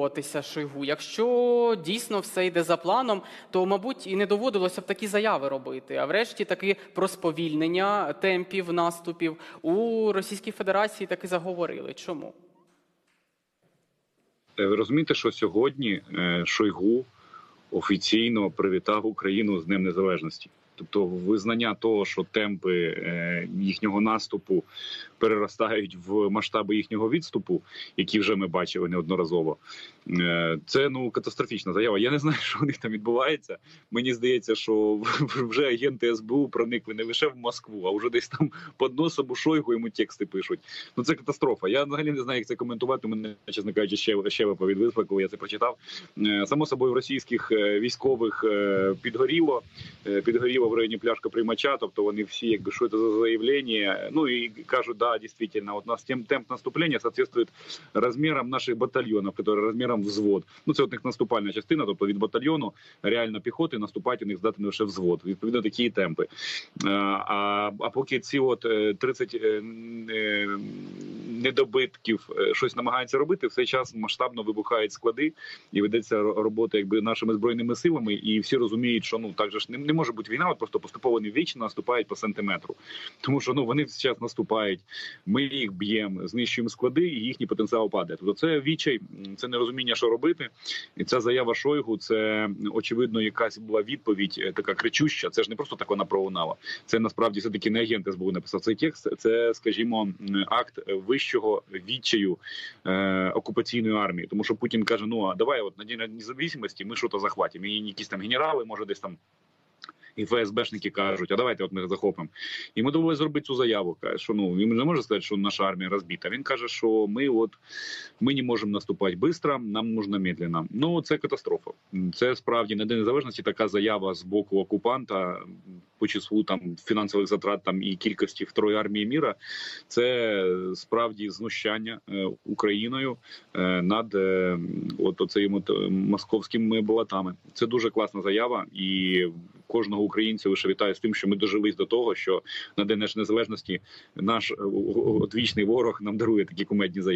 Отися Шойгу. Якщо дійсно все йде за планом, то мабуть і не доводилося б такі заяви робити. А врешті таки про сповільнення темпів наступів у Російській Федерації таки заговорили. Чому? Е, Ви розумієте, що сьогодні е, Шойгу офіційно привітав Україну з Днем Незалежності. Тобто визнання того, що темпи е, їхнього наступу переростають в масштаби їхнього відступу, які вже ми бачили неодноразово. Е, Це ну катастрофічна заява. Я не знаю, що у них там відбувається. Мені здається, що вже агенти СБУ проникли не лише в Москву, а вже десь там під носом у Шойгу йому тексти пишуть. Ну це катастрофа. Я взагалі не знаю, як це коментувати. Мене чесно кажучи, ще ще від виспа, коли я це прочитав. Е, Само собою в російських військових підгоріло. Підгоріло в районі пляшка приймача. Тобто вони всі, якби що це за заявлення. Ну і кажуть, да, дійсно, от нас тем- темп наступлення соответствует розмірам наших батальйонів, які розміром взвод. Ну це от них наступальна частина, тобто від батальйону реально піхоти наступати у них здатний лише взвод. Відповідно, такі темпи. А, а поки ці от е, 30 е, е, недобитків е, щось намагаються робити, в цей час масштабно вибухають склади і ведеться робота якби нашими збройними силами, і всі розуміють, що ну так же ж не, не може бути війна, от просто поступово не вічно наступають по сантиметру. Тому що ну вони зараз наступають, ми їх б'ємо, знищуємо склади, і їхній потенціал падає. Тобто це відчай, це нерозуміння, що робити. І ця заява Шойгу, це очевидно якась була відповідь е, така кричуща. Це ж не просто так вона пролунала. Це насправді все таки не агент СБУ написав цей текст. Це, скажімо, акт вищого відчаю е, окупаційної армії. Тому що Путін каже: ну а давай, от на день незалежності ми що то захватимо. І якісь там генерали, може, десь там. І ФСБшники кажуть, а давайте от ми захопимо. І ми довели зробити цю заяву. Каже, що ну він не може сказати, що наша армія розбита. Він каже, що ми от ми не можемо наступати швидко, нам нужно медленно. Ну це катастрофа. Це справді на день незалежності така заява з боку окупанта по числу там фінансових затрат там і кількості второї армії міра. Це справді знущання е, Україною е, над е, от оцими московськими болотами. Це дуже класна заява, і кожного українця лише вітаю з тим, що ми дожились до того, що на день незалежності наш е, одвічний ворог нам дарує такі кумедні заяви.